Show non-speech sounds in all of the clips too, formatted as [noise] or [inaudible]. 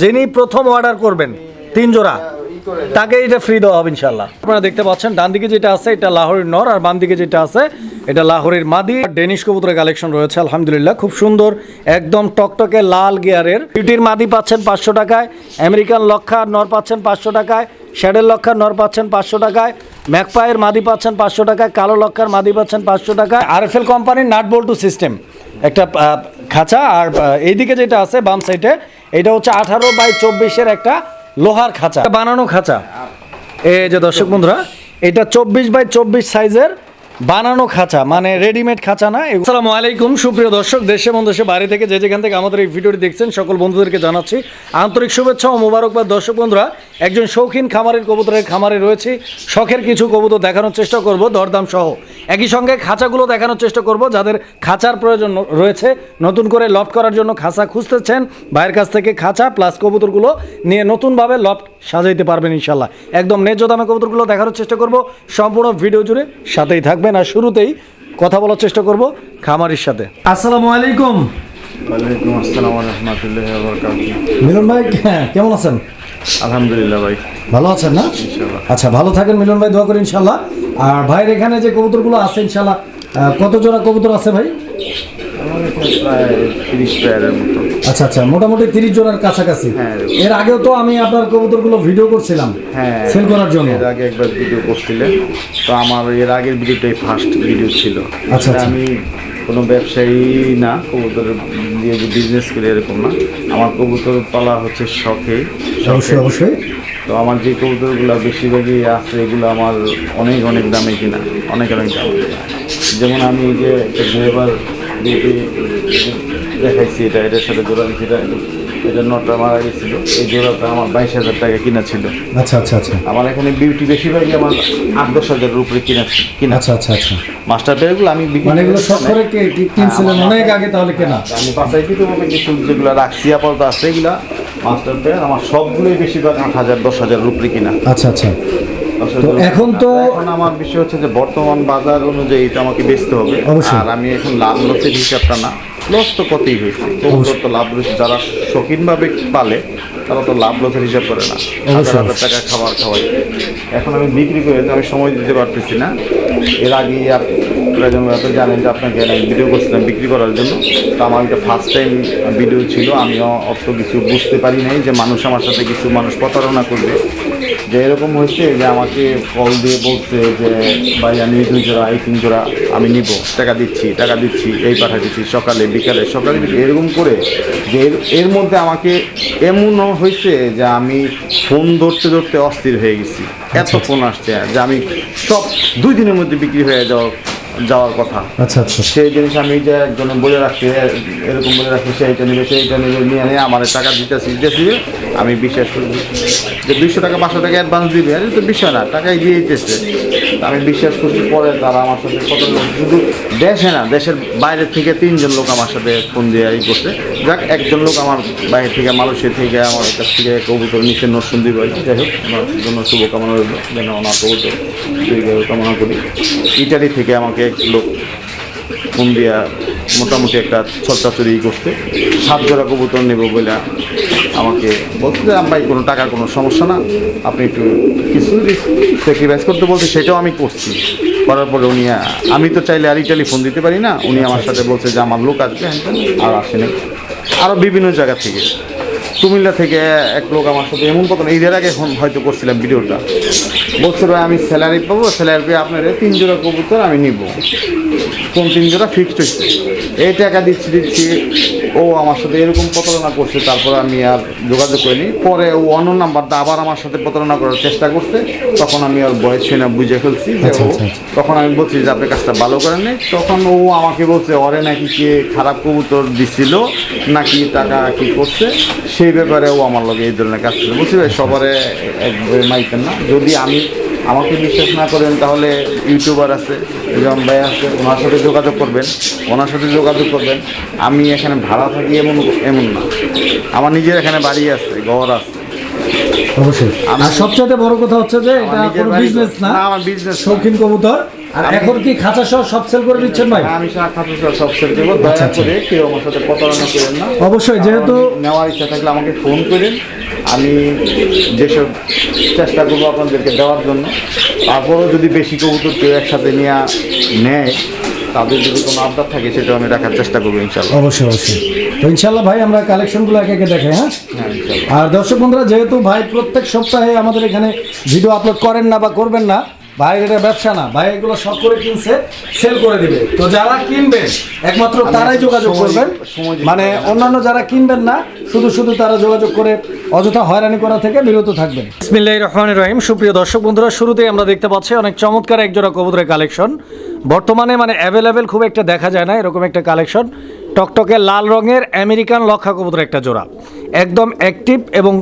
যিনি প্রথম অর্ডার করবেন, তিন জোড়া, তাকে এটা ফ্রি দেওয়া হবে ইনশাল্লাহ আপনারা দেখতে পাচ্ছেন, ডান দিকে যেটা আছে, এটা লাহোরের নর, আর বাম দিকে যেটা আছে, এটা লাহোরের মাদি। ডেনিশ কবুতরের কালেকশন রয়েছে, আলহামদুলিল্লাহ, খুব সুন্দর, একদম টকটকে লাল গিয়ারের বিউটির মাদি পাচ্ছেন পাঁচশো টাকায় আমেরিকান লক্ষা নর পাচ্ছেন পাঁচশো টাকায় শ্যাডেল লক্ষার নর পাচ্ছেন পাঁচশো টাকায় ম্যাকপায়ের মাদি পাচ্ছেন পাঁচশো টাকায়, কালো লক্ষার মাদি পাচ্ছেন পাঁচশো টাকায়। আরএফএল কোম্পানির নাট বল্টু সিস্টেম একটা খাঁচা, আর এইদিকে যেটা আছে, বাম সাইডে এটা হচ্ছে আঠারো বাই চব্বিশের একটা লোহার খাঁচা। বানানো খাঁচা। এই যে দর্শক বন্ধুরা, এটা চব্বিশ বাই চব্বিশ সাইজের বানানো খাঁচা মানে রেডিমেড খাঁচা না আসসালামু আলাইকুম, সুপ্রিয় দর্শক, দেশে এবং বাইরে থেকে যে যেখান থেকে আমাদের এই ভিডিওটি দেখছেন, সকল বন্ধুদেরকে জানাচ্ছি আন্তরিক শুভেচ্ছা ও মোবারকবাদ। দর্শক বন্ধুরা, একজন শৌখিন খামারের কবুতরের খামারে রয়েছে, শখের কিছু কবুতর দেখানোর চেষ্টা করব, দরদাম সহ। একই সঙ্গে খাঁচাগুলো দেখানোর চেষ্টা করব যাদের খাঁচার প্রয়োজন রয়েছে। নতুন করে লফট করার জন্য খাঁচা খুঁজতেছেন। ভাইয়ের কাছ থেকে খাঁচা প্লাস কবুতরগুলো নিয়ে নতুনভাবে লফট সাজাইতে পারবেন ইনশাল্লাহ একদম ন্যায্য দামে কবুতরগুলো দেখানোর চেষ্টা করব। সম্পূর্ণ ভিডিও জুড়ে সাথেই থাকবেন। আর শুরুতেই কথা বলার চেষ্টা করব খামারির সাথে। আসসালামু আলাইকুম। মিলন ভাই হ্যাঁ, কেমন আছেন? আলহামদুলিল্লাহ ভাই। ভালো আছেন না? আচ্ছা ভালো থাকেন মিলন ভাই দোয়া করি ইনশাল্লাহ আর ভাইয়ের এখানে যে কবুতরগুলো আছে ইনশাল্লাহ কত জোড়া কবুতর আছে ভাই? আচ্ছা আচ্ছা মোটামুটি তিরিশ জোড়ার কাছাকাছি। হ্যাঁ। এর আগেও তো আমি আপনার কবুতরগুলো ভিডিও করছিলাম হ্যাঁ। সেল করার জন্য। এর আগে একবার ভিডিও করছিলেন। তো আমার এর আগের ভিডিওটাই ফার্স্ট ভিডিও ছিল। আচ্ছা, আচ্ছা। আমি কোনো ব্যবসায়ী না কবুতর দিয়ে যে বিজনেস করি এরকম না। আমার কবুতর পালা হচ্ছে শখে শখে। অবশ্যই অবশ্যই। তো আমার যে কবুতরগুলো বেশিরভাগই আছে এগুলো আমার অনেক অনেক দামে কিনা অনেক অনেক দামে। যেমন আমি যে একটা দেখাইছি এটা এটার সাথে জোড়া দিচ্ছি এটা এটা নটা মারা গেছিল। এই জোড়াটা আমার বাইশ হাজার টাকা কিনা ছিল। আচ্ছা আচ্ছা আচ্ছা। আমার এখানে বিউটি বেশিরভাগই আমার আট দশ হাজারের উপরে কিনা কিনা। আচ্ছা আচ্ছা আচ্ছা। মাস্টার পেয়ারগুলো আমি মানে এগুলো সব করে কিনছিলেন অনেক আগে তাহলে কেনা? আমি কিছু যেগুলো রাখছি আপাতত আছে এগুলা মাস্টার পেয়ার আমার সবগুলোই বেশিরভাগ আট হাজার দশ হাজারের উপরে কিনা। আচ্ছা আচ্ছা। তো এখন তো- এখন আমার বিষয় হচ্ছে যে বর্তমান বাজার অনুযায়ী এটা আমাকে বেচতে হবে। আর আমি এখন লাভ লসের হিসাবটা না। লস তো কতই হয়েছে কবুতর তো লাভ রয়েছে। যারা শৌখিনভাবে পালে তারা তো লাভ লসের হিসাব করে না। হাজার হাজার টাকা খাবার খাওয়াই। এখন আমি বিক্রি করে আমি সময় দিতে পারতেছি না। এর আগে আপনারা যেমন জানেন যে আপনাকে আমি ভিডিও করছিলাম বিক্রি করার জন্য। তো আমার এটা ফার্স্ট টাইম ভিডিও ছিল। আমিও অত কিছু বুঝতে পারি নাই যে মানুষ আমার সাথে কিছু মানুষ প্রতারণা করবে। যে এরকম হয়েছে যে আমাকে কল দিয়ে বলছে যে ভাই আমি দুই জোড়া এই তিন জোড়া আমি নিব। টাকা দিচ্ছি টাকা দিচ্ছি এই পাঠা দিচ্ছি সকালে বিকালে সকালে বিকালে। এরকম করে যে এর- এর মধ্যে আমাকে এমনও হয়েছে যে আমি ফোন ধরতে ধরতে অস্থির হয়ে গেছি। এত ফোন আসছে যে আমি সব দুই দিনের মধ্যে বিক্রি হয়ে যাওয়া যাওয়ার কথা। আচ্ছা আচ্ছা। সেই জিনিস আমি যে একজন বলে রাখছি এরকম বলে রাখছি সেইটা নেবে সেইটা নেবে নিয়ে নিয়ে আমার টাকা দিতেছি। দিতেছি আমি বিশ্বাস করি যে দুইশো টাকা পাঁচশো টাকা অ্যাডভান্স দিবে এটা তো বিষয় না টাকাই দিয়ে দিতেছে। আমি বিশ্বাস করছি পরে তারা আমার সাথে কত লোক শুধু দেশে না, দেশের বাইরের থেকে তিনজন লোক আমার সাথে ফোন দিয়ে ই করছে। যাক, একজন লোক আমার বাইরে থেকে, মালয়েশিয়া থেকে, আমার কাছ থেকে কবুতর নিচে নরসুন্দি ভাই যাই হোক, আমার জন্য শুভকামনা রইল। যেন ওনার কবুতর কামনা করি। ইটালি থেকে আমাকে এক লোক ফোন দিয়া মোটামুটি একটা ছলটা চুরি করতে সাত জোড়া কবুতর নেব বলে আমাকে বলছে যে ভাই কোনো টাকার কোনো সমস্যা না। আপনি একটু কিছু স্যাক্রিফাইস করতে বলতে সেটাও আমি করছি। করার পরে উনি আমি তো চাইলে আর ইটালি ফোন দিতে পারি না। উনি আমার সাথে বলছে যে আমার লোক আসবে ত্যান, আর আসেনি আরও বিভিন্ন জায়গা থেকে। কুমিল্লা থেকে এক লোক আমার সাথে এমন কথা ঈদের আগে হয়তো করছিলাম ভিডিওটা। বলছে ভাই আমি স্যালারি পাবো স্যালারি পেয়ে আপনার তিন জোড়া কবুতর আমি নিব। কোন তিন জোড়া ফিক্সড হচ্ছে এই টাকা দিচ্ছি দিচ্ছি ও আমার সাথে এরকম প্রতারণা করছে তারপর আমি আর যোগাযোগ করিনি। পরে ও অন্য নাম্বারটা আবার আমার সাথে প্রতারণা করার চেষ্টা করছে। তখন আমি ওর বয়স শুনে বুঝে ফেলছি যে আচ্ছা, ও আচ্ছা, আচ্ছা। তখন আমি বলছি যে আপনি কাজটা ভালো করেন তখন ও আমাকে বলছে ওরে নাকি কে খারাপ কবুতর দিছিল নাকি টাকা কি করছে? সেই ব্যাপারে ও আমার লগে এই ধরনের কাজ ছিল বুঝছি ভাই সবারে একবারে মাইতেন না। যদি আমি আমাকে বিশ্বাস না করেন তাহলে ইউটিউবার আছে জন ভাই আছে ওনার সাথে যোগাযোগ করবেন ওনার সাথে যোগাযোগ করবেন। আমি এখানে ভাড়া থাকি এমন এমন না। আমার নিজের এখানে বাড়ি আছে ঘর আছে। অবশ্যই। আর সবচেয়ে বড় কথা হচ্ছে যে এটা কোনো বিজনেস না আমার বিজনেস। শৌখিন কবুতর। আর এখন কি খাঁচা সহ সব সেল করে দিচ্ছেন ভাই? আমি সারা খাতে সব সেল দেবো দয়া আচ্ছা, আচ্ছা। করে কেউ আমার সাথে প্রতারণা করেন না। অবশ্যই যেহেতু নেওয়ার ইচ্ছা থাকলে আমাকে ফোন করেন। আমি যেসব চেষ্টা করব আপনাদেরকে দেওয়ার জন্য। তারপরেও যদি বেশি কবুতর কেউ একসাথে নিয়ে নেয় তাদের যদি কোনো আবদার থাকে সেটাও আমি রাখার চেষ্টা করব ইনশাল্লাহ। অবশ্যই অবশ্যই। তো ইনশাল্লাহ ভাই আমরা কালেকশনগুলো একে একে দেখাই হ্যাঁ? হ্যাঁ আর দর্শক বন্ধুরা যেহেতু ভাই প্রত্যেক সপ্তাহে আমাদের এখানে ভিডিও আপলোড করেন না বা করবেন না ভাই এটা ব্যবসা না। ভাই এগুলো সব করে কিনছে সেল করে দিবে। তো যারা কিনবেন একমাত্র তারাই যোগাযোগ করবেন। মানে অন্যান্য যারা কিনবেন না শুধু শুধু তারা যোগাযোগ করে অযথা হয়রানি করা থেকে বিরত থাকবেন। বিসমিল্লাহির রহমানির রহিম। সুপ্রিয় দর্শক বন্ধুরা শুরুতেই আমরা দেখতে পাচ্ছি অনেক চমৎকার একজোড়া কবুতরের কালেকশন। বর্তমানে মানে অ্যাভেলেবেল খুব একটা দেখা যায় না এরকম একটা কালেকশন। টকটকে লাল রঙের আমেরিকান লক্ষা কবুতর একটা জোড়া। একদম অ্যাক্টিভ এবং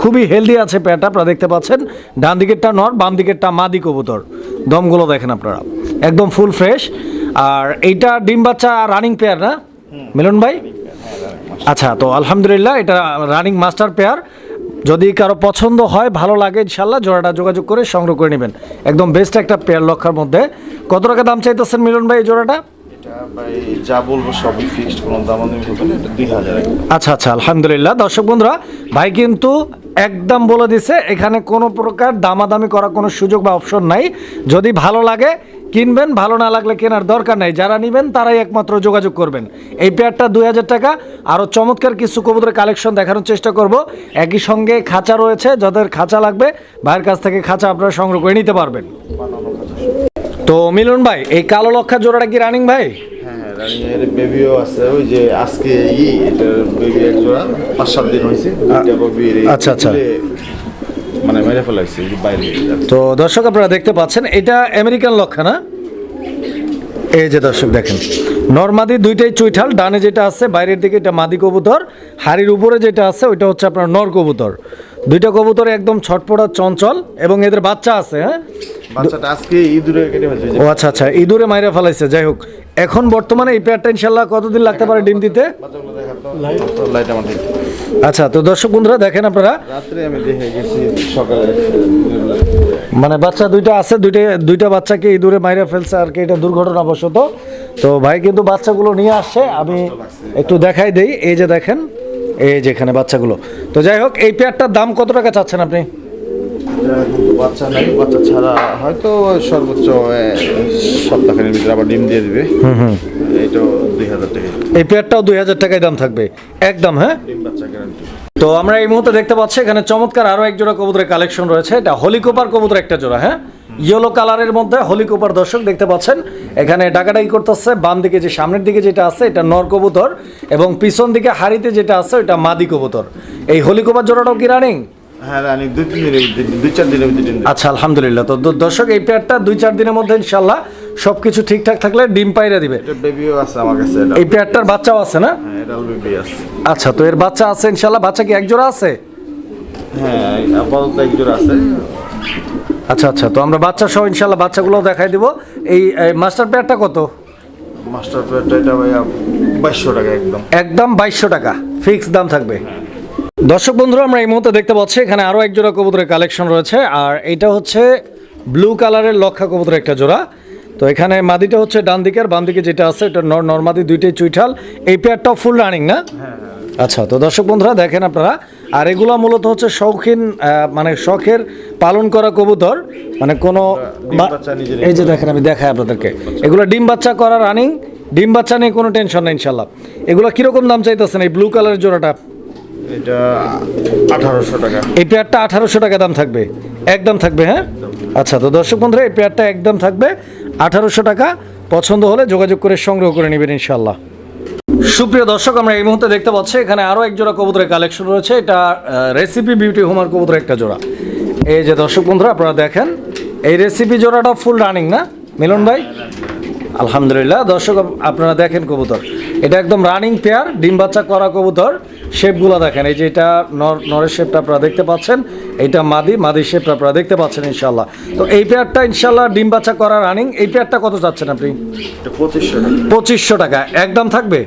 খুবই হেলদি আছে পেয়ারটা আপনারা দেখতে পাচ্ছেন। ডান দিকেরটা নর বাম দিকেরটা মাদি কবুতর। দমগুলো দেখেন আপনারা। একদম ফুল ফ্রেশ আর এইটা ডিম বাচ্চা রানিং পেয়ার না? মিলন ভাই? আচ্ছা তো আলহামদুলিল্লাহ, এটা রানিং মাস্টার পেয়ার যদি কারও পছন্দ হয়, ভালো লাগে ইনশাল্লাহ জোড়াটা যোগাযোগ করে সংগ্রহ করে নেবেন। একদম বেস্ট একটা পেয়ার লক্ষার মধ্যে। কত টাকা দাম চাইতেছেন মিলন ভাই এই জোড়াটা? যা বলব সবই ফিক্সড কোনো দামাদামি হবে না এটা দুই হাজার আচ্ছা আচ্ছা আলহামদুলিল্লাহ। দর্শক বন্ধুরা ভাই কিন্তু একদম বলে দিছে এখানে কোনো প্রকার দামাদামি করার কোনো সুযোগ বা অপশন নাই। যদি ভালো লাগে কিনবেন ভালো না লাগলে কেনার দরকার নাই। যারা নেবেন তারাই একমাত্র যোগাযোগ করবেন। এই পেয়ারটা দুই হাজার টাকা। আরও চমৎকার কিছু কবুতরের কালেকশন দেখানোর চেষ্টা করব। একই সঙ্গে খাঁচা রয়েছে যাদের খাঁচা লাগবে ভাইয়ের কাছ থেকে খাঁচা আপনারা সংগ্রহ করে নিতে পারবেন। তো মিলন ভাই এই কালো লক্ষা জোড়াটা কি রানিং ভাই? হ্যাঁ হ্যাঁ রানিং এর বেবিও আছে ওই যে আজকে ই এটার বেবি এক জোড়া পাঁচ সাত দিন হয়েছে দুইটা বেবি আচ্ছা, আচ্ছা। মানে মেরে ফেলাইছে বাইরে তো দর্শক আপনারা দেখতে পাচ্ছেন এটা আমেরিকান লক্ষা না? এই যে দর্শক দেখেন নর্মাদি দুইটাই চুইঠাল ডানে যেটা আছে বাইরের দিকে এটা মাদি কবুতর হাড়ির উপরে যেটা আছে ওইটা হচ্ছে আপনার নর কবুতর। দুইটা কবুতর একদম ছটপটা চঞ্চল এবং এদের বাচ্চা আছে হ্যাঁ? বাচ্চাটা আজকে ইঁদুরে কেটে ফেলছে ও আচ্ছা আচ্ছা ইঁদুরে মাইরা ফেলাইছে যাই হোক। এখন বর্তমানে এই পেয়ারটা ইনশাল্লাহ কতদিন লাগতে পারে ডিম দিতে? আচ্ছা তো দর্শক বন্ধুরা দেখেন আপনারা। রাত্রে আমি দেখে গেছি সকালে মানে বাচ্চা দুইটা আছে দুইটা দুইটা বাচ্চাকে ইঁদুরে মাইরে ফেলছে আর কি এটা দুর্ঘটনা দুর্ঘটনাবশত। তো ভাই কিন্তু বাচ্চাগুলো নিয়ে আসছে আমি একটু দেখাই দেই। এই যে দেখেন এই যে এখানে বাচ্চাগুলো। তো যাই হোক এই পেয়ারটার দাম কত টাকা চাচ্ছেন আপনি? বাচ্চা নাই বাচ্চা ছাড়া হয়তো সর্বোচ্চ সপ্তাহখানের ভিতরে আবার ডিম দিয়ে দিবে। এইটাও দুই হাজার টাকা। এই পেয়ারটাও দুই হাজার টাকায় দাম থাকবে। একদম হ্যাঁ? ডিম বাচ্চা গ্যারান্টি তো আমরা এই মুহূর্তে দেখতে পাচ্ছি এখানে চমৎকার আরও এক জোড়া কবুতরের কালেকশন রয়েছে। এটা হলিকোপার কবুতর একটা জোড়া হ্যাঁ? ইয়েলো কালারের মধ্যে হলিকোপার দর্শক দেখতে পাচ্ছেন। এখানে ডাকাডাকি করতেছে বাম দিকে যে সামনের দিকে যেটা আছে এটা নর কবুতর এবং পিছন দিকে হাড়িতে যেটা আছে ওটা মাদি কবুতর। এই হলিকোপার জোড়াটাও কি রানিং হ্যাঁ। আচ্ছা আলহামদুলিল্লাহ। তো দর্শক এই পেয়ারটা দুই চার দিনের মধ্যে ইনশাল্লাহ সবকিছু ঠিকঠাক থাকলে ডিম পাইরা দিবে। এই পেয়ারটার বাচ্চাও আছে না? হ্যাঁ আচ্ছা তো এর বাচ্চা আছে ইনশাল্লাহ বাচ্চা কি এক জোড়া আছে? হ্যাঁ আপাতত এক আছে। আচ্ছা আচ্ছা তো আমরা বাচ্চা সহ ইনশাল্লাহ বাচ্চাগুলো দেখাই দিব। এই মাস্টার পেয়ারটা কত? মাস্টার প্লেটটা এটা ভাইয়া বাইশশো টাকা একদম। একদম বাইশশো টাকা। ফিক্স দাম থাকবে। দর্শক বন্ধুরা আমরা এই মুহূর্তে দেখতে পাচ্ছি এখানে আরও এক জোড়া কবুতরের কালেকশন রয়েছে আর এটা হচ্ছে ব্লু কালারের লক্ষা কবুতরের একটা জোড়া। তো এখানে মাদিটা হচ্ছে ডান দিকে আর বাম দিকে যেটা আছে এটা নর নর্মাদি দুইটাই চুইঠাল। এই পেয়ারটাও ফুল রানিং না? আচ্ছা তো দর্শক বন্ধুরা দেখেন আপনারা। আর এগুলো মূলত হচ্ছে শৌখিন মানে শখের পালন করা কবুতর। মানে কোনো এই যে দেখেন আমি দেখাই আপনাদেরকে। এগুলো ডিম বাচ্চা করা রানিং ডিম বাচ্চা নিয়ে কোনো টেনশন নেই ইনশাল্লাহ এগুলো কীরকম দাম চাইতেছেন এই ব্লু কালারের জোড়াটা? এটা আঠারোশো টাকা। এই পেয়ারটা আঠারোশো টাকা দাম থাকবে। একদম থাকবে হ্যাঁ? আচ্ছা তো এই পেয়ারটা একদম থাকবে। আঠারোশো টাকা, পছন্দ হলে যোগাযোগ করে সংগ্রহ করে ইনশাল্লাহ সুপ্রিয় দর্শক, আমরা এই মুহূর্তে দেখতে পাচ্ছি, এখানে আরও এক জোড়া কবুতরের কালেকশন রয়েছে। এটা রেসিপি বিউটি হোমার কবুতরের একটা জোড়া। এই যে দর্শক বন্ধুরা, আপনারা দেখেন, এই রেসিপি জোড়াটা ফুল রানিং না? মিলন ভাই? আলহামদুলিল্লাহ, দর্শক, আপনারা দেখেন কবুতর। এটা একদম রানিং পেয়ার, ডিম বাচ্চা করা কবুতর। শেপগুলো দেখেন এই যে এটা নর নরের শেপটা আপনারা দেখতে পাচ্ছেন এইটা মাদি মাদি শেপটা আপনারা দেখতে পাচ্ছেন ইনশাল্লাহ তো এই পেয়ারটা ইনশাল্লাহ ডিম বাচ্চা করা রানিং এই পেয়ারটা কত চাচ্ছেন আপনি? পঁচিশশো টাকা। পঁচিশশো টাকা একদম থাকবে?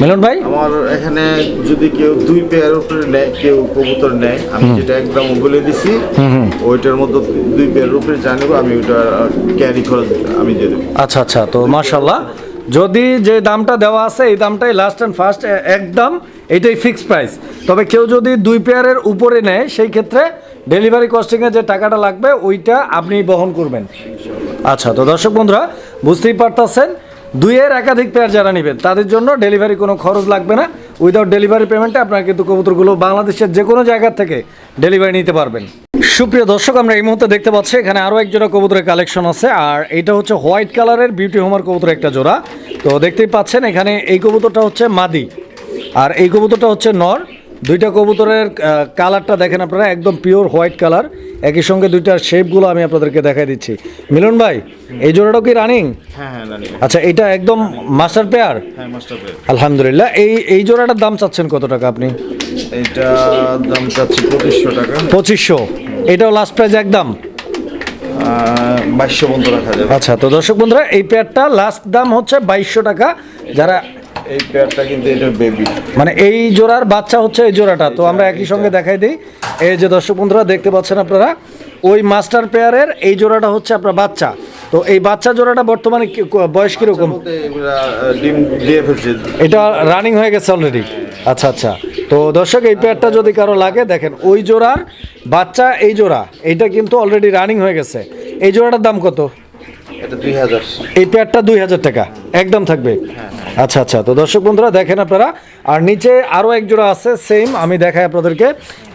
মিলন ভাই? আমার এখানে যদি কেউ দুই পেয়ার উপরে নেয় কেউ কবুতর নেয় আমি যেটা একদম বলে দিছি ওইটার মধ্যে দুই পেয়ার উপরে জানিব আমি ওইটা ক্যারি খরচ আমি দিয়ে দেবো। আচ্ছা আচ্ছা তো মাশাল্লাহ যদি যে দামটা দেওয়া আছে, এই দামটাই লাস্ট অ্যান্ড ফার্স্ট একদম এটাই ফিক্সড প্রাইস তবে কেউ যদি দুই পেয়ারের উপরে নেয়, সেই ক্ষেত্রে ডেলিভারি কস্টিংয়ে যে টাকাটা লাগবে, ওইটা আপনি বহন করবেন। আচ্ছা তো দর্শক বন্ধুরা, বুঝতেই পারতেছেন, দুইয়ের একাধিক পেয়ার যারা নেবেন, তাদের জন্য ডেলিভারি কোনো খরচ লাগবে না। উইদাউট ডেলিভারি পেমেন্টে আপনারা কিন্তু কবুতরগুলো বাংলাদেশের যে কোনো জায়গা থেকে ডেলিভারি নিতে পারবেন। সুপ্রিয় দর্শক আমরা এই মুহূর্তে দেখতে পাচ্ছি এখানে আরও এক জোড়া কবুতরের কালেকশন আছে আর এটা হচ্ছে হোয়াইট কালারের বিউটি হোমার কবুতরের একটা জোড়া। তো দেখতেই পাচ্ছেন এখানে এই কবুতরটা হচ্ছে মাদি আর এই কবুতরটা হচ্ছে নর। দুইটা কবুতরের কালারটা দেখেন আপনারা একদম পিওর হোয়াইট কালার। একই সঙ্গে দুইটার শেপগুলো আমি আপনাদেরকে দেখাই দিচ্ছি। মিলন ভাই এই জোড়াটাও কি রানিং হ্যাঁ হ্যাঁ আচ্ছা এটা একদম মাস্টার হ্যাঁ মাস্টার পেয়ার আলহামদুলিল্লাহ এই এই জোড়াটার দাম চাচ্ছেন কত টাকা আপনি? এইটা দাম চাচ্ছি পঁচিশশো টাকা। পঁচিশশো। এটাও লাস্ট প্রাইস একদম? বাইশশো বন্ধ রাখা যাবে। আচ্ছা তো দর্শক বন্ধুরা এই পেয়ারটা লাস্ট দাম হচ্ছে বাইশশো টাকা। যারা এই পেয়ারটা কিন্তু এটা বেবি মানে এই জোড়ার বাচ্চা হচ্ছে এই জোড়াটা তো আমরা একই সঙ্গে দেখাই দিই। এই যে দর্শক বন্ধুরা দেখতে পাচ্ছেন আপনারা ওই মাস্টার পেয়ারের এই জোড়াটা হচ্ছে আপনার বাচ্চা। তো এই বাচ্চা জোড়াটা বর্তমানে বয়স কীরকম? এটা রানিং হয়ে গেছে অলরেডি আচ্ছা আচ্ছা। তো দর্শক এই পেয়ারটা যদি কারও লাগে দেখেন ওই জোড়ার বাচ্চা এই জোড়া এইটা কিন্তু অলরেডি রানিং হয়ে গেছে। এই জোড়াটার দাম কত? এই পেয়ারটা দুই হাজার টাকা একদম থাকবে। আচ্ছা আচ্ছা তো দর্শক বন্ধুরা দেখেন আপনারা আর নিচে আরও এক জোড়া আছে সেম আমি দেখাই আপনাদেরকে।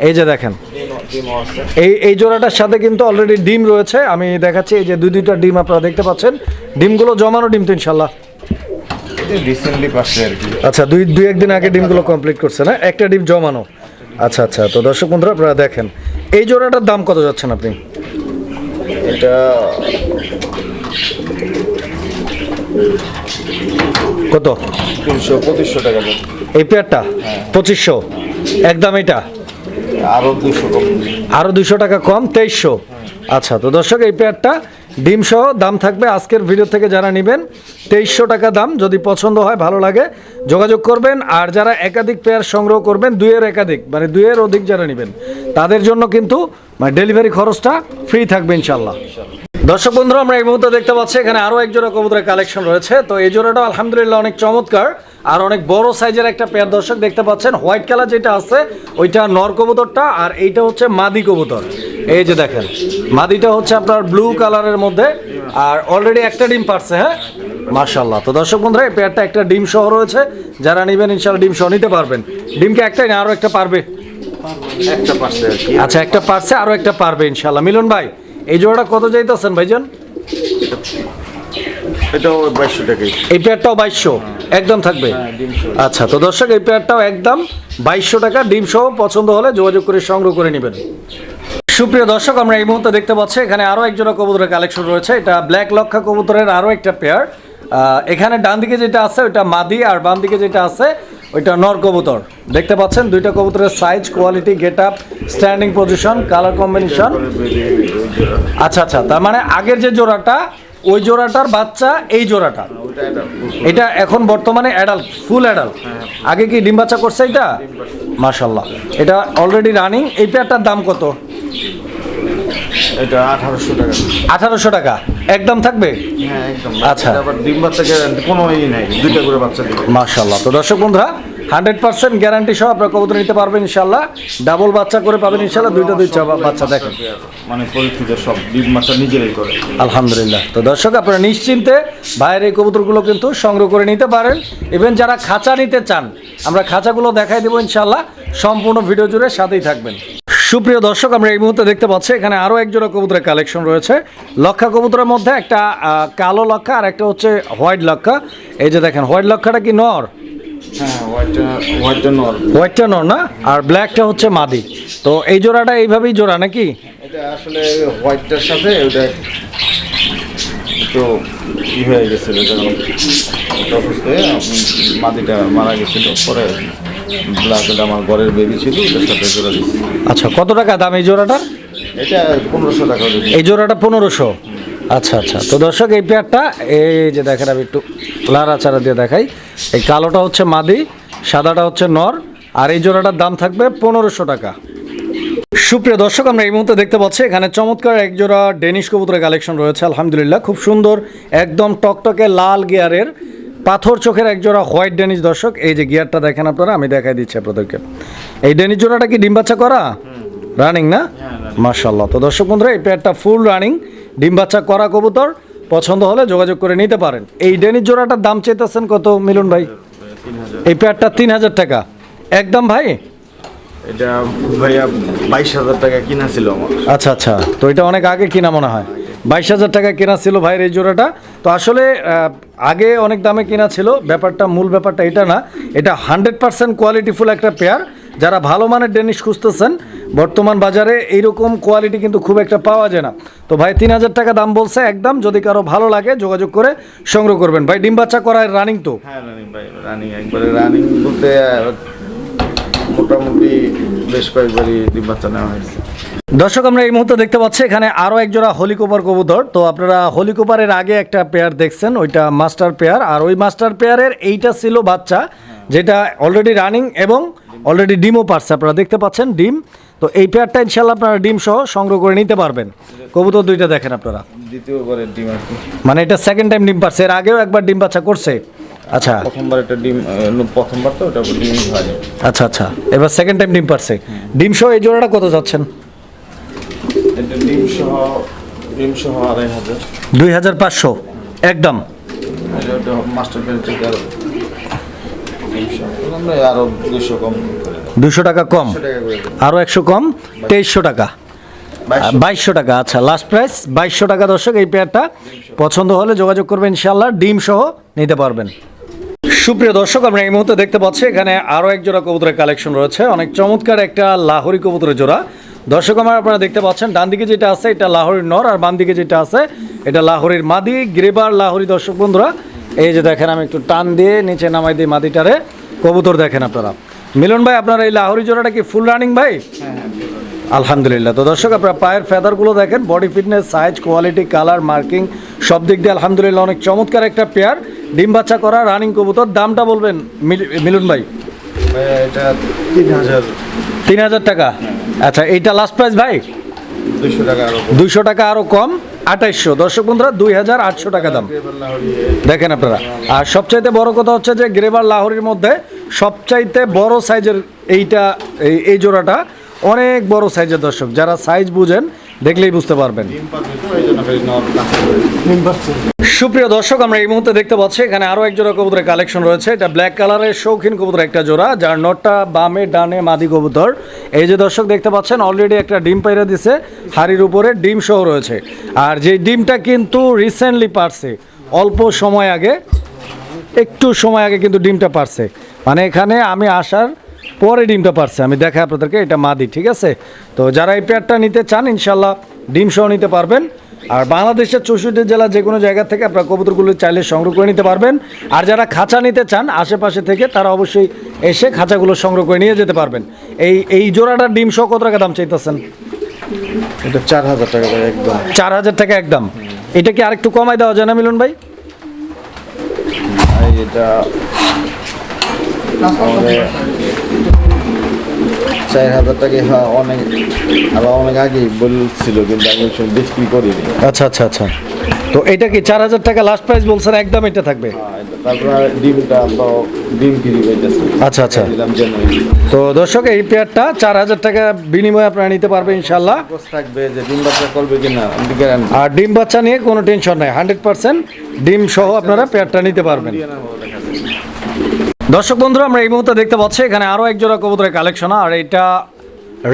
এই যে দেখেন এই এই জোড়াটার সাথে কিন্তু অলরেডি ডিম রয়েছে। আমি দেখাচ্ছি এই যে দুই দুইটা ডিম আপনারা দেখতে পাচ্ছেন। ডিমগুলো জমানো ডিম তো ইনশাল্লাহ। রিসেন্টলি পাশে আর কি। আচ্ছা দুই দুই একদিন আগে ডিমগুলো কমপ্লিট করছে না? একটা ডিম জমানো। আচ্ছা আচ্ছা তো দর্শক বন্ধুরা আপনারা দেখেন। এই জোড়াটার দাম কত যাচ্ছেন আপনি? এটা কত? তিনশো পঁচিশশো টাকা এই পেয়ারটা? পঁচিশশো। একদম এটা? আরও দুশো আরও দুশো টাকা কম তেইশশো। আচ্ছা তো দর্শক এই পেয়ারটা ডিম সহ দাম থাকবে আজকের ভিডিও থেকে যারা নেবেন, তেইশশো টাকা দাম, যদি পছন্দ হয়, ভালো লাগে, যোগাযোগ করবেন। আর যারা একাধিক পেয়ার সংগ্রহ করবেন, দুইয়ের একাধিক মানে দুইয়ের অধিক যারা নেবেন, তাদের জন্য কিন্তু মানে ডেলিভারি খরচটা ফ্রি থাকবে ইনশাল্লাহ দর্শক বন্ধুরা, আমরা এই মুহূর্তে দেখতে পাচ্ছি, এখানে আরও এক জোড়া কবুতরের কালেকশন রয়েছে। তো এই জোড়াটাও আলহামদুলিল্লাহ অনেক চমৎকার। আর অনেক বড় সাইজের একটা পেয়ার দর্শক দেখতে পাচ্ছেন। হোয়াইট কালার যেটা আছে ওইটা নর কবুতরটা আর এইটা হচ্ছে মাদি কবুতর। এই যে দেখেন মাদিটা হচ্ছে আপনার ব্লু কালারের মধ্যে আর অলরেডি একটা ডিম পারছে হ্যাঁ? মার্শাল্লাহ তো দর্শক বন্ধুরা এই পেয়ারটা একটা ডিম সহ রয়েছে। যারা নেবেন ইনশাল্লাহ ডিম সহ নিতে পারবেন। ডিমকে একটাই না আরও একটা পারবে? একটা কি। আচ্ছা একটা পারছে আরও একটা পারবে ইনশাল্লাহ মিলন ভাই এই জোড়াটা কত যাইতেছেন ভাইজান? এটাও বাইশশো টাকাই। এই পেয়ারটাও বাইশশো একদম থাকবে? আচ্ছা তো দর্শক এই পেয়ারটাও একদম বাইশশো টাকা ডিম সহ পছন্দ হলে যোগাযোগ করে সংগ্রহ করে নেবেন। সুপ্রিয় দর্শক আমরা এই মুহূর্তে দেখতে পাচ্ছি এখানে আরও একজোড়া কবুতরের কালেকশন রয়েছে। এটা ব্ল্যাক লক্ষা কবুতরের আরও একটা পেয়ার। এখানে ডান দিকে যেটা আছে ওইটা মাদি আর বাম দিকে যেটা আছে ওইটা নর কবুতর। দেখতে পাচ্ছেন দুইটা কবুতরের size quality get up standing position colour combination আচ্ছা আচ্ছা তার মানে আগের যে জোড়াটা ওই জোড়াটার বাচ্চা এই জোড়াটা এটা এখন বর্তমানে অ্যাডাল্ট ফুল অ্যাডাল্ট আগে কি ডিম বাচ্চা করছে এটা? মাশাল্লাহ এটা অলরেডি রানিং এই পেয়ারটার দাম কত? এটা আঠারোশো টাকা। আঠারোশো টাকা। একদম থাকবে? হ্যাঁ আচ্ছা। আবার ডিম বাচ্চা কোনো নাই দুইটা করে বাচ্চা মাশাল্লাহ তো দর্শক বন্ধুরা হান্ড্রেড পার্সেন্ট গ্যারান্টি সহ আপনার কবুতর নিতে পারবেন ইনশাল্লাহ ডাবল বাচ্চা করে পাবেন ইনশাল্লাহ দুইটা দুইটা বাচ্চা দেখেন। মানে পরীক্ষিত সব ডিম বাচ্চা নিজেরাই করে। আলহামদুলিল্লাহ। তো দর্শক আপনারা নিশ্চিন্তে বাইরের এই কবুতরগুলো কিন্তু সংগ্রহ করে নিতে পারেন। ইভেন যারা খাঁচা নিতে চান আমরা খাঁচাগুলো দেখাই দেবো ইনশাল্লাহ সম্পূর্ণ ভিডিও জুড়ে সাথেই থাকবেন। সুপ্রিয় দর্শক আমরা এই মুহূর্তে দেখতে পাচ্ছি এখানে আরও এক জোড়া কবুতরের কালেকশন রয়েছে। লক্ষা কবুতরের মধ্যে একটা কালো লক্ষা আর একটা হচ্ছে হোয়াইট লক্ষা। এই যে দেখেন হোয়াইট লক্ষাটা কি নর? হোয়াইটটা নর। নর না? আর ব্ল্যাকটা হচ্ছে মাদি। তো এই জোড়াটা এইভাবেই জোড়া নাকি? এটা আসলে হোয়াইটটার সাথে ওটা ই হয়ে গেছিল ওটা অসুস্থ হয়ে মাদিটা মারা গেছিল পরে ব্লাড আমার ঘরের বেবি ছিল ওটার সাথে জোড়া দিচ্ছি আচ্ছা কত টাকা দাম এই জোড়াটার? এটা পনেরোশো টাকা এই জোড়াটা পনেরোশো। আচ্ছা আচ্ছা। তো দর্শক এই পেয়ারটা এই যে দেখেন আমি একটু লাড়াচাড়া দিয়ে দেখাই। এই কালোটা হচ্ছে মাদি সাদাটা হচ্ছে নর আর এই জোড়াটার দাম থাকবে পনেরোশো টাকা। সুপ্রিয় দর্শক আমরা এই মুহূর্তে দেখতে পাচ্ছি এখানে চমৎকার এক জোড়া ডেনিশ কবুতরের কালেকশন রয়েছে আলহামদুলিল্লাহ খুব সুন্দর একদম টকটকে লাল গিয়ারের পাথর চোখের এক জোড়া হোয়াইট ডেনিশ দর্শক। এই যে গিয়ারটা দেখেন আপনারা আমি দেখাই দিচ্ছি আপনাদেরকে। এই ডেনিশ জোড়াটা কি ডিম বাচ্চা করা? রানিং না? মার্শাল্লাহ তো দর্শক বন্ধুরা এই পেয়ারটা ফুল রানিং ডিম বাচ্চা করা কবুতর পছন্দ হলে যোগাযোগ করে নিতে পারেন। এই ডেনির জোড়াটার দাম চেতেছেন কত মিলন ভাই? এই পেয়ারটা তিন হাজার টাকা। একদম ভাই? এটা ভাইয়া বাইশ হাজার টাকা কিনা ছিল আমার। আচ্ছা আচ্ছা। তো এটা অনেক আগে কিনা মনে হয়। বাইশ হাজার টাকা কেনা ছিল ভাইয়ের এই জোড়াটা। তো আসলে আগে অনেক দামে কেনা ছিল। ব্যাপারটা মূল ব্যাপারটা এটা না। এটা হান্ড্রেড পার্সেন্ট কোয়ালিটিফুল একটা পেয়ার। যারা ভালো মানের ডেনিশ খুঁজতেছেন বর্তমান বাজারে এইরকম কোয়ালিটি কিন্তু খুব একটা পাওয়া যায় না। তো ভাই তিন হাজার টাকা দাম বলছে একদম যদি কারও ভালো লাগে যোগাযোগ করে সংগ্রহ করবেন। ভাই ডিম বাচ্চা করায় রানিং তো? হ্যাঁ রানিং ভাই রানিং একবারে রানিং বলতে মোটামুটি বেশ কয়েকবারই ডিম বাচ্চা নেওয়া হয়েছে। দর্শক আমরা এই মুহূর্তে দেখতে পাচ্ছি এখানে আরও এক জোড়া হলিকোপার কবুতর। তো আপনারা হলিকোপারের আগে একটা পেয়ার দেখছেন ওইটা মাস্টার পেয়ার আর ওই মাস্টার পেয়ারের এইটা ছিল বাচ্চা। যেটা অলরেডি রানিং এবং অলরেডি ডিমও পারছে। আপনারা দেখতে পাচ্ছেন ডিম। তো এই পেয়ারটা ইনশাল্লাহ আপনারা ডিম সহ সংগ্রহ করে নিতে পারবেন। কবুতর দুইটা দেখেন আপনারা। দ্বিতীয়বারের ডিম আর কি। মানে এটা সেকেন্ড টাইম ডিম পারছে। এর আগেও একবার ডিম বাচ্চা করছে। আচ্ছা। প্রথমবার একটা ডিম প্রথমবার তো ওটা ডিম হয়নি আচ্ছা আচ্ছা। এবার সেকেন্ড টাইম ডিম পারছে। ডিম সহ এই জোড়াটা কত যাচ্ছেন? এটা ডিম সহ ডিম সহ আড়াই হাজার। দুই হাজার পাঁচশো। একদম। মাস্টার পেন থেকে আরও ডিম সহ দুশো টাকা কম। আরও একশো কম, তেইশশো টাকা। বাইশশো টাকা আচ্ছা লাস্ট প্রাইস বাইশশো টাকা দর্শক, এই পেয়ারটা পছন্দ হলে যোগাযোগ করবেন ইনশাল্লাহ ডিম সহ নিতে পারবেন সুপ্রিয় দর্শক, আমরা এই মুহূর্তে দেখতে পাচ্ছি, এখানে আরও এক জোড়া কবুতরের কালেকশন রয়েছে অনেক চমৎকার একটা লাহোরি কবুতরের জোড়া দর্শক, আমার আপনারা দেখতে পাচ্ছেন, ডান দিকে যেটা আছে, এটা লাহোরির নর, আর বাম দিকে যেটা আছে, এটা লাহোরির মাদি, গ্রেবার লাহোরি দর্শক, বন্ধুরা এই যে দেখেন আমি একটু টান দিয়ে নিচে নামাই দিই মাদিটারে কবুতর দেখেন আপনারা। মিলন ভাই আপনার এই লাহোরি জোড়াটা কি ফুল রানিং ভাই? আলহামদুলিল্লাহ। তো দর্শক আপনারা পায়ের ফেদারগুলো দেখেন body fitness size quality colour marking সব দিক দিয়ে আলহামদুলিল্লাহ অনেক চমৎকার একটা পেয়ার ডিম বাচ্চা করা রানিং কবুতর দামটা বলবেন মিল- মিলন ভাই? এটা তিন হাজার। তিন হাজার টাকা। আচ্ছা এইটা লাস্ট প্রাইস ভাই? দুশো টাকা আরও দুইশো টাকা আরও কম। আঠাইশশো। দর্শক বন্ধুরা দুই হাজার আটশো টাকা দাম। দেখেন আপনারা। আর সবচাইতে বড় কথা হচ্ছে যে গ্রেবার লাহোরির মধ্যে সবচাইতে বড় সাইজের এইটা এই এই জোড়াটা অনেক বড় সাইজের দর্শক। যারা সাইজ বুঝেন দেখলেই বুঝতে পারবেন। সুপ্রিয় দর্শক, আমরা এই মুহূর্তে দেখতে পাচ্ছি, এখানে আরও এক জোড়া কবুতরের কালেকশন রয়েছে। এটা ব্ল্যাক কালারের শৌখিন কবুতর একটা জোড়া, যার নটটা বামে, ডানে মাদি কবুতর। এই যে দর্শক দেখতে পাচ্ছেন অলরেডি একটা ডিম পাইরা দিছে, হাড়ির উপরে ডিম সহ রয়েছে। আর যে ডিমটা কিন্তু রিসেন্টলি পারছে, অল্প সময় আগে, একটু সময় আগে কিন্তু ডিমটা পারছে। মানে এখানে আমি আসার পরে ডিমটা পারছে, আমি দেখাই আপনাদেরকে, এটা মাদি, ঠিক আছে? তো যারা এই পেয়ারটা নিতে চান ইনশাল্লাহ ডিম সহ নিতে পারবেন। আর বাংলাদেশের চৌষট্টি জেলা যে কোনো জায়গা থেকে আপনারা কবুতরগুলো চাইলে সংগ্রহ করে নিতে পারবেন। আর যারা খাঁচা নিতে চান আশেপাশে থেকে তারা অবশ্যই এসে খাঁচাগুলো সংগ্রহ করে নিয়ে যেতে পারবেন। এই এই জোড়াটার ডিম সহ কত টাকা দাম চাইতেছেন? এটা চার হাজার টাকা একদম। চার হাজার টাকা একদম। এটা কি আরেকটু কমাই দেওয়া যায় না মিলন ভাই? এটা চার হাজার টাকা হ্যাঁ অনেক আবার অনেক আগেই বলছিল কিন্তু আমি সময় বিক্রি করিনি। আচ্ছা আচ্ছা আচ্ছা। তো এটা কি চার হাজার টাকা লাস্ট প্রাইস বলছেন? একদম এটা থাকবে? তারপরে ডিমটা তো ডিম কিনি পাইতেছে আচ্ছা, আচ্ছা। তো দর্শক এই পেয়ারটা চার হাজার টাকা বিনিময়ে আপনারা নিতে পারবেন ইনশাল্লাহ থাকবে যে ডিম বাচ্চা করবে কিনা আর ডিম বাচ্চা নিয়ে কোনো টেনশন নাই হান্ড্রেড পার্সেন্ট ডিম সহ আপনারা পেয়ারটা নিতে পারবেন। দর্শক বন্ধুরা আমরা এই মুহূর্তে দেখতে পাচ্ছি এখানে আরও এক জোড়া কবুতরের কালেকশন আর এটা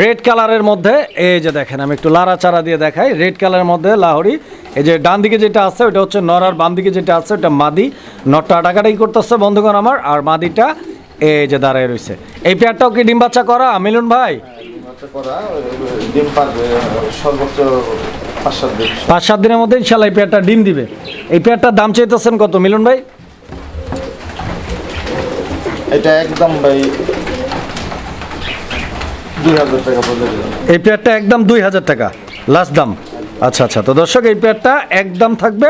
রেড কালারের মধ্যে এই যে দেখেন আমি একটু লাড়াচাড়া দিয়ে দেখাই। রেড কালারের মধ্যে লাহরি এই যে ডান দিকে যেটা আছে ওটা হচ্ছে নর আর বাম দিকে যেটা আছে ওটা মাদি। নটটা টাকাটাই করতেছে বন্ধুগণ আমার। আর মাদিটা এই যে দাঁড়ায় রয়েছে। এই পেয়ারটাও কি ডিম বাচ্চা করা মিলুন ভাই? পাঁচ সাত দিনের মধ্যে ইনশাল্লাহ এই পেয়ারটা ডিম দিবে। এই পেয়ারটার দাম চাইতেছেন কত মিলন ভাই? এটা একদম ভাই দুই হাজার টাকা এই পেয়ারটা একদম দুই হাজার টাকা লাস্ট দাম। আচ্ছা আচ্ছা তো দর্শক এই পেয়ারটা একদম থাকবে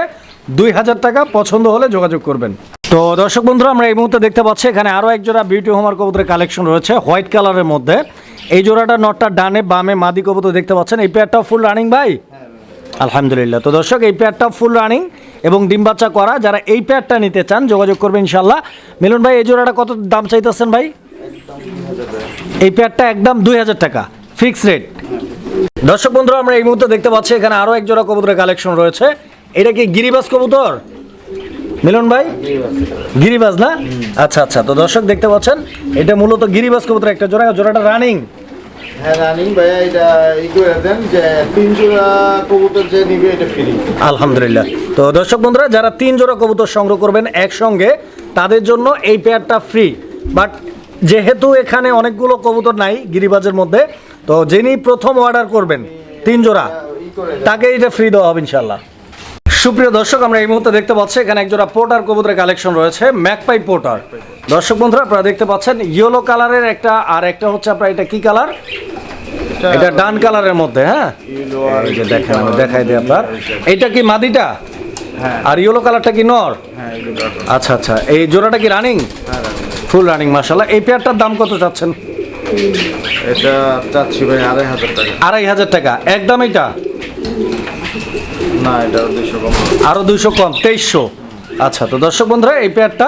দুই হাজার টাকা পছন্দ হলে যোগাযোগ করবেন। তো দর্শক বন্ধুরা আমরা এই মুহূর্তে দেখতে পাচ্ছি এখানে আরও এক জোড়া বিউটি হোমার কবুতরের কালেকশন রয়েছে হোয়াইট কালারের মধ্যে। এই জোড়াটা নটটা ডানে বামে মাদি কবুতর দেখতে পাচ্ছেন এই পেয়ারটাও ফুল রানিং ভাই? আলহামদুলিল্লাহ তো দর্শক এই পেয়ারটা ফুল রানিং এবং ডিম বাচ্চা করা, যারা এই প্যাডটা নিতে চান, যোগাযোগ করবেন ইনশাল্লাহ মিলন ভাই, এই জোড়াটা কত দাম চাইতেছেন ভাই? এই প্যাডটা একদম দুই হাজার টাকা ফিক্স রেট দর্শক বন্ধুরা, আমরা এই মুহূর্তে দেখতে পাচ্ছি, এখানে আরও এক জোড়া কবুতরের কালেকশন রয়েছে। এটা কি গিরিবাস কবুতর? মিলন ভাই? গিরিবাজ না? আচ্ছা আচ্ছা তো দর্শক দেখতে পাচ্ছেন, এটা মূলত গিরিবাজ কবুতর একটা জোড়া, জোড়াটা রানিং হ্যাঁ রানিং ভাইয়া এটা ই করে দেন যে তিনশো কবুতর যে নিবে এটা ফ্রি আলহামদুলিল্লাহ। তো দর্শক বন্ধুরা যারা তিন জোড়া কবুতর সংগ্রহ করবেন একসঙ্গে তাদের জন্য এই পেয়ারটা ফ্রি বাট যেহেতু এখানে অনেকগুলো কবুতর নাই গিরিবাজের মধ্যে তো যিনি প্রথম অর্ডার করবেন তিন জোড়া তাকে এটা ফ্রি দেওয়া হবে ইনশাল্লাহ সুপ্রিয় দর্শক আমরা এই মুহূর্তে দেখতে পাচ্ছি এখানে একজোড়া পোর্টার কবুতরের কালেকশন রয়েছে ম্যাকপাই পোর্টার। দর্শক বন্ধুরা আপনারা দেখতে পাচ্ছেন ইয়েলো কালারের একটা আর একটা হচ্ছে আপনার এটা কি কালার এটা ডান কালারের মধ্যে হ্যাঁ? দেখেন আমি দেখাই দিই আপনার। এটা কি মাদিটা? হ্যাঁ। আর ইয়েলো কালারটা কি নর? হ্যাঁ আচ্ছা আচ্ছা এই জোড়াটা কি রানিং ফুল রানিং মাসাল্লাহ এই পেয়ারটার দাম কত চাচ্ছেন? এটা চাচ্ছি ভাই আড়াই হাজার টাকা। আড়াই হাজার টাকা। একদম এটা? আরও দুইশো কম তেইশশো। আচ্ছা তো দর্শক বন্ধুরা, এই পেয়ারটা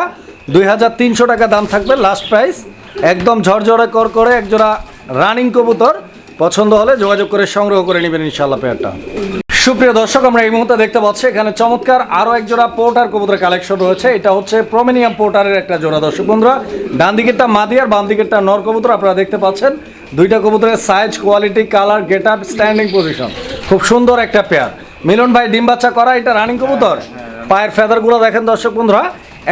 দুই হাজার তিনশো টাকা দাম থাকবে লাস্ট প্রাইস একদম ঝরঝরে কর করে একজোড়া রানিং কবুতর। পছন্দ হলে যোগাযোগ করে সংগ্রহ করে নেবেন ইনশাল্লাহ পেয়ারটা সুপ্রিয় দর্শক, আমরা এই মুহূর্তে দেখতে পাচ্ছি, এখানে চমৎকার আরও এক জোড়া পোর্টার কবুতরের কালেকশন রয়েছে। এটা হচ্ছে প্রমিনিয়াম পোর্টারের একটা জোড়া, দর্শক বন্ধুরা। ডান দিকেরটা মাদি আর বাম দিকেরটা নর কবুতর, আপনারা দেখতে পাচ্ছেন। দুইটা কবুতরের size quality colour get up standing position খুব সুন্দর একটা পেয়ার মিলন ভাই ডিম বাচ্চা করা এটা রানিং কবুতর? পায়ের ফেদারগুলো দেখেন দর্শক বন্ধুরা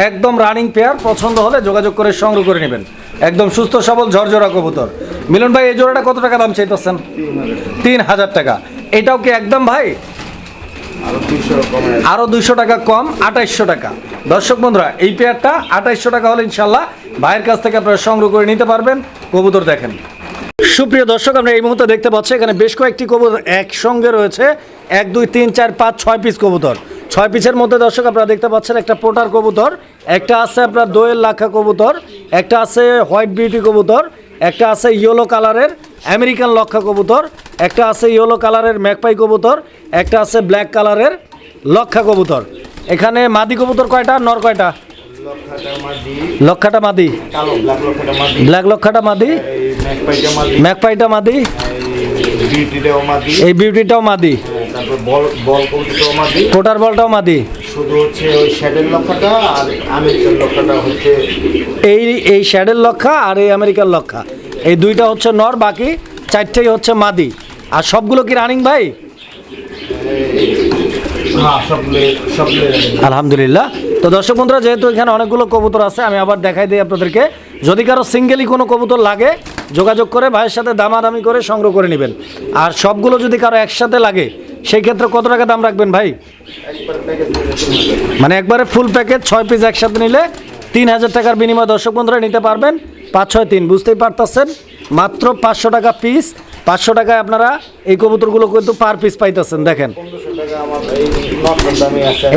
একদম রানিং পেয়ার পছন্দ হলে যোগাযোগ করে সংগ্রহ করে নেবেন। একদম সুস্থ সবল ঝরঝরা কবুতর। মিলন ভাই এই জোড়াটা কত টাকা দাম চাইতেছেন? তিন হাজার টাকা। এটাও কি একদম ভাই? আরও দুইশো টাকা কম আঠাইশশো টাকা। দর্শক বন্ধুরা এই পেয়ারটা আঠাইশশো টাকা হলে ইনশাল্লাহ ভাইয়ের কাছ থেকে আপনারা সংগ্রহ করে নিতে পারবেন। কবুতর দেখেন। সুপ্রিয় দর্শক, আমরা এই মুহূর্তে দেখতে পাচ্ছি, এখানে বেশ কয়েকটি কবুতর একসঙ্গে রয়েছে। এক, দুই, তিন, চার, পাঁচ, ছয় পিস কবুতর। ছয় পিসের মধ্যে দর্শক, আপনারা দেখতে পাচ্ছেন একটা পোটার কবুতর, একটা আছে আপনার দোয়েল লাখা কবুতর, একটা আছে হোয়াইট বিউটি কবুতর, একটা আছে ইয়েলো কালারের আমেরিকান লক্ষা কবুতর, একটা আছে ইয়েলো কালারের ম্যাকপাই কবুতর, একটা আছে ব্ল্যাক কালারের লক্ষা কবুতর। এখানে মাদি কবুতর কয়টা? নর কয়টা? লক্ষাটা মাদি। ব্ল্যাক লক্ষাটা মাদি। ম্যাকপাইটা মাদি। এই বিউটিটাও মাদি। কোটার বলটাও মাদি। শুধু হচ্ছে ওই শ্যাডের লক্ষাটা আর আমেরিকান লক্ষাটা হচ্ছে এই এই শ্যাডেল লক্ষা আর এই আমেরিকান লক্ষা। এই দুইটা হচ্ছে নর বাকি চারটেই হচ্ছে মাদি। আর সবগুলো কি রানিং ভাই? আলহামদুলিল্লাহ। তো দর্শক বন্ধুরা, যেহেতু এখানে অনেকগুলো কবুতর আছে, আমি আবার দেখাই দিই আপনাদেরকে। যদি কারও সিঙ্গেলি কোনো কবুতর লাগে, যোগাযোগ করে ভাইয়ের সাথে দামাদামি করে সংগ্রহ করে নেবেন। আর সবগুলো যদি কারও একসাথে লাগে, সেই ক্ষেত্রে কত টাকা দাম রাখবেন ভাই? মানে একবারে ফুল প্যাকেজ ছয় পিস একসাথে নিলে তিন হাজার টাকার বিনিময়ে দর্শক বন্ধুরা নিতে পারবেন। পাঁচ, ছয়, তিন, বুঝতেই পারতেছেন। মাত্র পাঁচশো টাকা পিস পাঁচশো টাকায় আপনারা এই কবুতরগুলো কিন্তু পার পিস পাইতেছেন, দেখেন।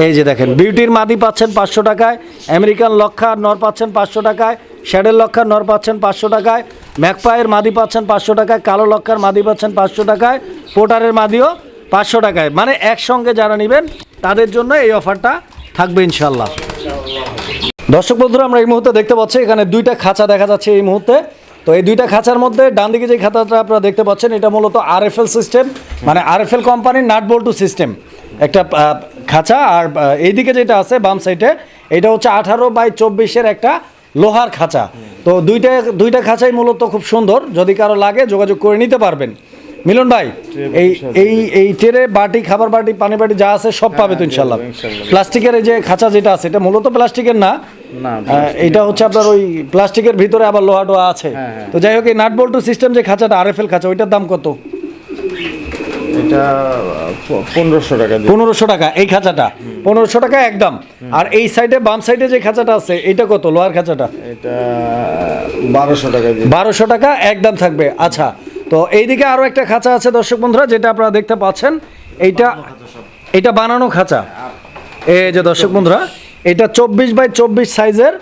এই যে দেখেন বিউটির মাদি পাচ্ছেন পাঁচশো টাকায় আমেরিকান লক্ষা নর পাচ্ছেন পাঁচশো টাকায় শ্যাডেল লক্ষার নর পাচ্ছেন পাঁচশো টাকায় ম্যাকপায়ের মাদি পাচ্ছেন পাঁচশো টাকায়, কালো লক্ষার মাদি পাচ্ছেন পাঁচশো টাকায় পোটারের মাদিও পাঁচশো টাকায়। মানে একসঙ্গে যারা নেবেন, তাদের জন্য এই অফারটা থাকবে ইনশাল্লাহ দর্শক বন্ধুরা, আমরা এই মুহূর্তে দেখতে পাচ্ছি, এখানে দুইটা খাঁচা দেখা যাচ্ছে এই মুহূর্তে। তো এই দুইটা খাঁচার মধ্যে ডান দিকে যে খাঁচাটা আপনারা দেখতে পাচ্ছেন এটা মূলত আরএফএল সিস্টেম মানে আরএফএল কোম্পানির নাট বল্টু সিস্টেম একটা খাঁচা আর এইদিকে যেটা আছে বাম সাইডে এটা হচ্ছে আঠারো বাই চব্বিশের একটা লোহার খাঁচা। তো দুইটা দুইটা খাঁচাই মূলত খুব সুন্দর যদি কারও লাগে যোগাযোগ করে নিতে পারবেন। মিলন ভাই এই এই এই ট্রে বাটি খাবার বাটি পানি বাটি যা আছে সব পাবে তো ইনশাল্লাহ। ইনশাল্লাহ। প্লাস্টিকের এই যে খাঁচা যেটা আছে এটা মূলত প্লাস্টিকের না এটা হচ্ছে আপনার ওই [laughs] প্লাস্টিকের ভিতরে আবার লোহা টোহা আছে। হ্যাঁ, হ্যাঁ। তো যাই হোক এই নাট বল্টু সিস্টেম যে খাঁচাটা আরএফএল খাঁচা ওইটার দাম কত? এটা পনেরোশো টাকা পনেরোশো টাকা এই খাঁচাটা। পনেরোশো টাকা একদম। আর এই সাইডে বাম সাইডে যে খাঁচাটা আছে এটা কত লোহার খাঁচাটা? এটা বারোশো টাকা বারোশো টাকা একদম থাকবে। আচ্ছা তো এইদিকে আরও একটা খাঁচা আছে দর্শক বন্ধুরা যেটা আপনারা দেখতে পাচ্ছেন এইটা এটা বানানো খাঁচা। এই যে দর্শক বন্ধুরা এটা চব্বিশ বাই চব্বিশ সাইজের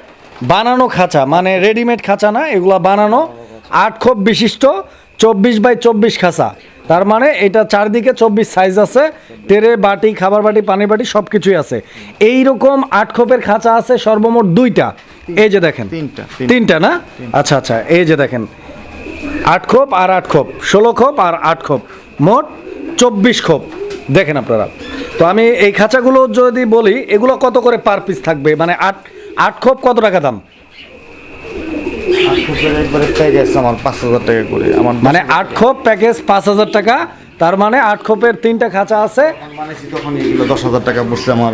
বানানো খাঁচা মানে রেডিমেড খাঁচা না এগুলা বানানো। আট খোপ বিশিষ্ট চব্বিশ বাই চব্বিশ খাঁচা। তার মানে এটা চারদিকে চব্বিশ সাইজ আছে তেরে বাটি খাবার বাটি পানির বাটি সব কিছুই আছে। এই রকম আট খোপের খাঁচা আছে সর্বমোট দুইটা। এই যে দেখেন। তিনটা, তিনটা। তিনটা না? আচ্ছা আচ্ছা এই যে দেখেন। আট খোপ আর আট খোপ ষোলো খোপ আর আট খোপ মোট চব্বিশ খোপ। দেখেন আপনারা। তো আমি এই খাঁচাগুলো যদি বলি এগুলো কত করে পার পিস থাকবে? মানে আট আট খোপ কত টাকা দাম? মানে আট খোপ প্যাকেজ পাঁচ হাজার টাকা তার মানে আট খোপের তিনটা খাঁচা আছে। দশ হাজার টাকা পড়ছে আমার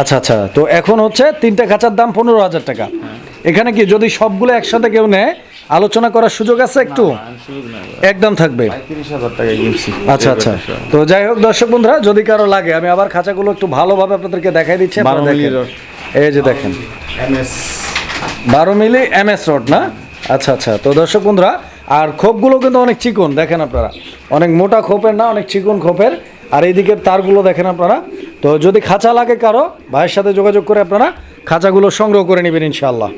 আচ্ছা আচ্ছা। তো এখন হচ্ছে তিনটা খাঁচার দাম পনেরো হাজার টাকা। এখানে কি যদি সবগুলো একসাথে কেউ নেয় আলোচনা করার সুযোগ আছে একটু? একদম থাকবে। আচ্ছা আচ্ছা। তো যাই হোক দর্শক বন্ধুরা যদি কারও লাগে আমি আবার খাঁচাগুলো একটু ভালোভাবে আপনাদেরকে দেখাই দিচ্ছি। এই যে দেখেন। বারো মিলি এম এস রড না? আচ্ছা আচ্ছা। তো দর্শক বন্ধুরা আর খোপগুলো কিন্তু অনেক চিকন দেখেন আপনারা। অনেক মোটা খোপের না অনেক চিকন খোপের। আর এইদিকের তারগুলো দেখেন আপনারা। তো যদি খাঁচা লাগে কারও ভাইয়ের সাথে যোগাযোগ করে আপনারা খাঁচাগুলো সংগ্রহ করে নেবেন ইনশাআল্লাহ।